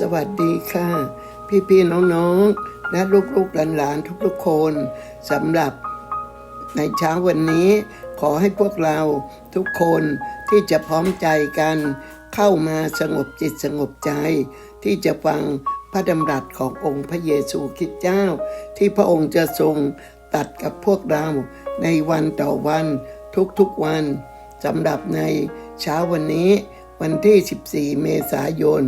สวัสดีค่ะ พี่ๆน้องๆ และลูกๆหลานๆทุกๆคนสำหรับในเช้าวันนี้ขอให้พวกเราทุกคนที่จะพร้อมใจกันเข้ามาสงบจิตสงบใจ ที่จะฟังพระดำรัสขององค์พระเยซูคริสต์เจ้า ที่พระองค์จะทรงตัดกับพวกเราในวันต่อวันทุกๆวันสำหรับในเช้าวันนี้วันที่ 14 เมษายน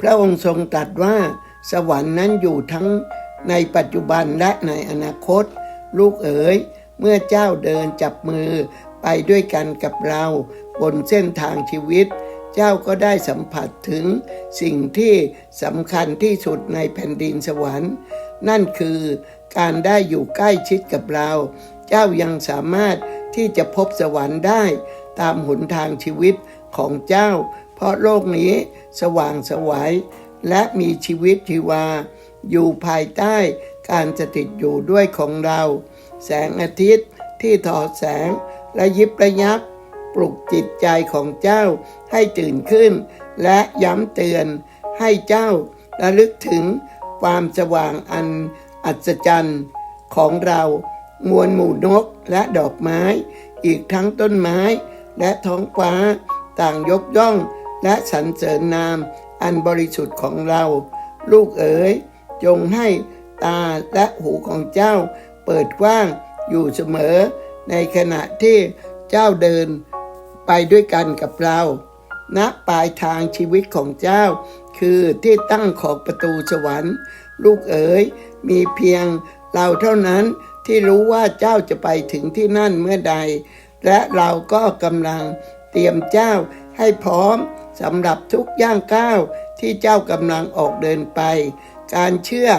พระองค์ทรงตรัสว่าสวรรค์นั้นอยู่ทั้งในปัจจุบันและในอนาคต ลูกเอ๋ย เมื่อเจ้าเดินจับมือไปด้วยกันกับเรา บนเส้นทางชีวิต เจ้าก็ได้สัมผัสถึงสิ่งที่สำคัญที่สุดในแผ่นดินสวรรค์ นั่นคือการได้อยู่ใกล้ชิดกับเรา เจ้ายังสามารถที่จะพบสวรรค์ได้ ตามหนทางชีวิตของเจ้า เพราะโลกนี้สว่างสวยัยและมีชีวิตชีวา อยู่ภายใต้การสถิตอยู่ด้วยของเรา แสงอาทิตย์ที่ถอดแสงและยิบระยับปลุกจิตใจของเจ้าให้ตื่นขึ้น และย้ำเตือนให้เจ้าระลึกถึงความสว่างอันอัศจรรย์ของเรา มวลหมู่นกและดอกไม้ อีกทั้งต้นไม้ และท้องฟ้า ต่างยกย่องและสรรเสริญนาม อันบริสุทธิ์ของเรา ลูกเอ๋ยจงให้ตาและหูของเจ้า เปิดกว้างอยู่เสมอ ในขณะที่เจ้าเดินไปด้วยกันกับเราณปลายทางชีวิตของเจ้า คือที่ตั้งของประตูสวรรค์ ลูกเอ๋ยมีเพียงเราเท่านั้นที่รู้ว่าเจ้าจะไปถึงที่นั่นเมื่อใด และเราก็กำลังเตรียมเจ้าให้พร้อมสำหรับทุกย่างก้าวที่เจ้ากำลังออกเดินไป การเชื่อ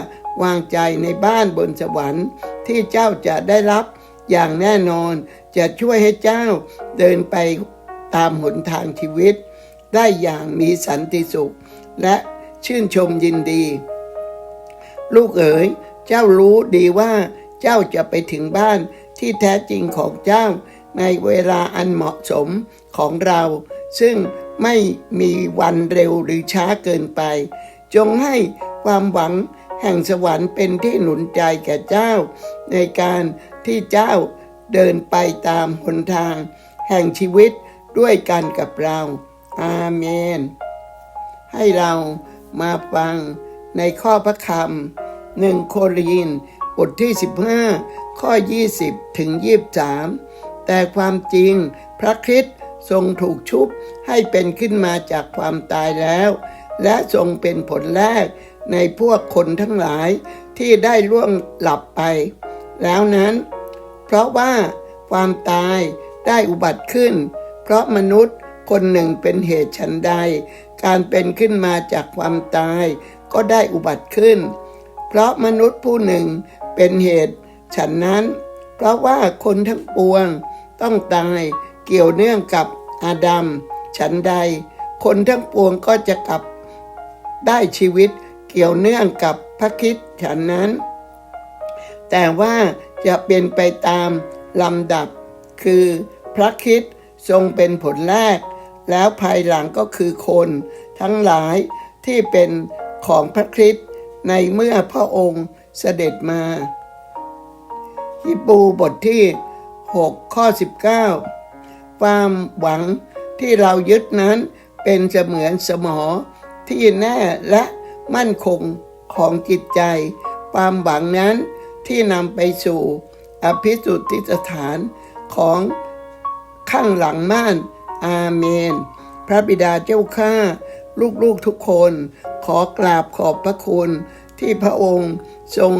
วางใจในบ้านบนสวรรค์ที่เจ้าจะได้รับอย่างแน่นอนจะช่วยให้เจ้าเดินไปตามหนทางชีวิต ได้อย่างมีสันติสุข และชื่นชมยินดี ลูกเอ๋ยเจ้ารู้ดีว่าเจ้าจะไปถึงบ้านที่แท้จริงของเจ้า ในเวลาอันเหมาะสมของเรา ซึ่งไม่มีวันเร็วหรือช้าเกินไป จงให้ความหวังแห่งสวรรค์เป็นที่หนุนใจแก่เจ้า ในการที่เจ้าเดินไปตามหนทาง แห่งชีวิตด้วยกันกับเรา อาเมน ให้เรามาฟังในข้อพระคำหนึ่งโครินบทที่ 15 ข้อ 20 ถึง 23 แต่ความจริงพระคริสต์ทรงถูกชุบให้เป็นขึ้นมาจากความตายแล้ว และทรงเป็นผลแรกในพวกคนทั้งหลายที่ได้ล่วงหลับไป แล้วนั้น เพราะว่าความตายได้อุบัติขึ้น เพราะมนุษย์คนหนึ่งเป็นเหตุฉันใด การเป็นขึ้นมาจากความตายก็ได้อุบัติขึ้น เพราะมนุษย์ผู้หนึ่งเป็นเหตุฉันนั้น เพราะว่าคนทั้งปวง ต้องตายเกี่ยวเนื่องกับอาดัมฉันใด คนทั้งปวงก็จะกลับได้ชีวิตเกี่ยวเนื่องกับพระคิดฉันนั้น แต่ว่าจะเป็นไปตามลำดับ คือพระคิดทรงเป็นผลแรก แล้วภายหลังก็คือคนทั้งหลายที่เป็นของพระคริสต์ในเมื่อพระองค์เสด็จมาฮิบูบทที่ 6 ข้อ 19 ความหวังที่เรายึดนั้นเป็นเสมือนสมอที่แน่และมั่นคงของจิตใจ ความหวังนั้นที่นำไปสู่อภิสุทธิสถานของข้างหลังม่าน อาเมน พระบิดาเจ้าข้าลูกๆทุกคนขอกราบขอบพระคุณ ที่พระองค์ทรง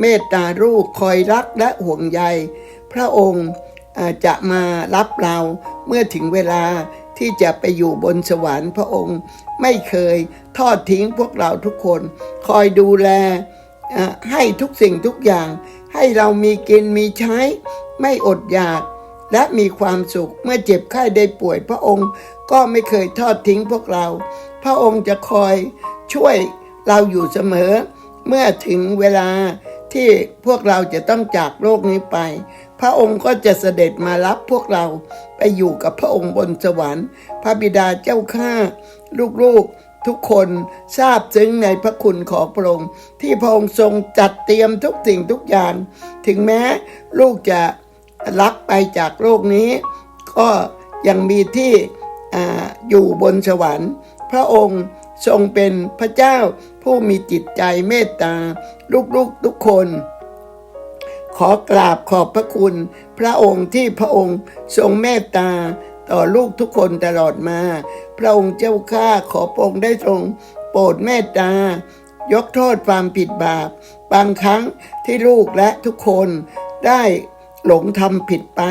เมตตาลูกคอยรักและห่วงใย พระองค์จะมารับเราเมื่อถึงเวลาที่จะไปอยู่บนสวรรค์พระองค์ไม่เคยทอดทิ้งพวกเราทุกคน คอยดูแลให้ทุกสิ่งทุกอย่าง ให้เรามีกินมีใช้ ไม่อดอยาก และมีความสุขเมื่อเจ็บไข้ได้ป่วย พระองค์ก็ไม่เคยทอดทิ้งพวกเรา พระองค์จะคอยช่วยเราอยู่เสมอ เมื่อถึงเวลา ที่พวกเราจะต้องจากโลกนี้ไป พระองค์ก็จะเสด็จมารับพวกเราไปอยู่กับพระองค์บนสวรรค์ พระบิดาเจ้าข้าลูกๆทุกคนทราบซึ้งในพระคุณของพระองค์ที่พระองค์ทรงจัดเตรียมทุกสิ่งทุกอย่าง ถึงแม้ลูกจะลักไปจากโลกนี้ ก็ยังมีที่ออยู่บนสวรรค์ พระองค์ ทรงเป็นพระเจ้าผู้มีจิตใจเมตตา ลูกๆทุกคน ขอกราบขอบพระคุณ พระองค์ที่พระองค์ทรงเมตตาต่อลูกทุกคนตลอดมา พระองค์เจ้าข้าขอพระองค์ได้ทรง โปรดเมตตายกโทษความผิดบาป บางครั้งที่ลูกและทุกคนได้หลงทำผิดไป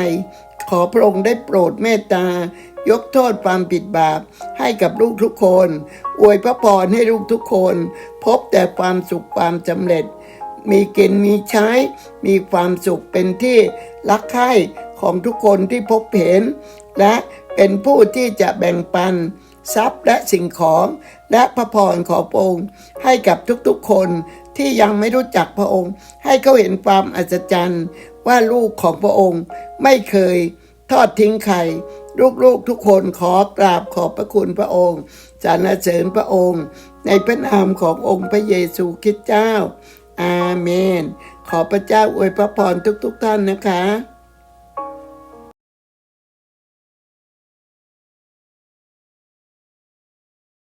ขอพระองค์ได้โปรดเมตตายกโทษความผิดบาปให้กับลูกทุกคน อวยพระพรให้ลูกทุกคน พบแต่ความสุขความสำเร็จ มีกินมีใช้ มีความสุขเป็นที่รักใคร่ของทุกคนที่พบเห็น และเป็นผู้ที่จะแบ่งปัน ทรัพย์และสิ่งของและพระพรของพระองค์ ให้กับทุกๆคนที่ยังไม่รู้จักพระองค์ ให้เขาเห็นความอัศจรรย์ว่าลูกของพระองค์ไม่เคยทอดทิ้งใครลูกๆทุกคนขอกราบขอบพระคุณพระองค์สรรเสริญพระองค์ ในพระนามขององค์พระเยซูคริสต์เจ้า อาเมน ขอพระเจ้าอวยพระพรทุกๆท่านนะคะ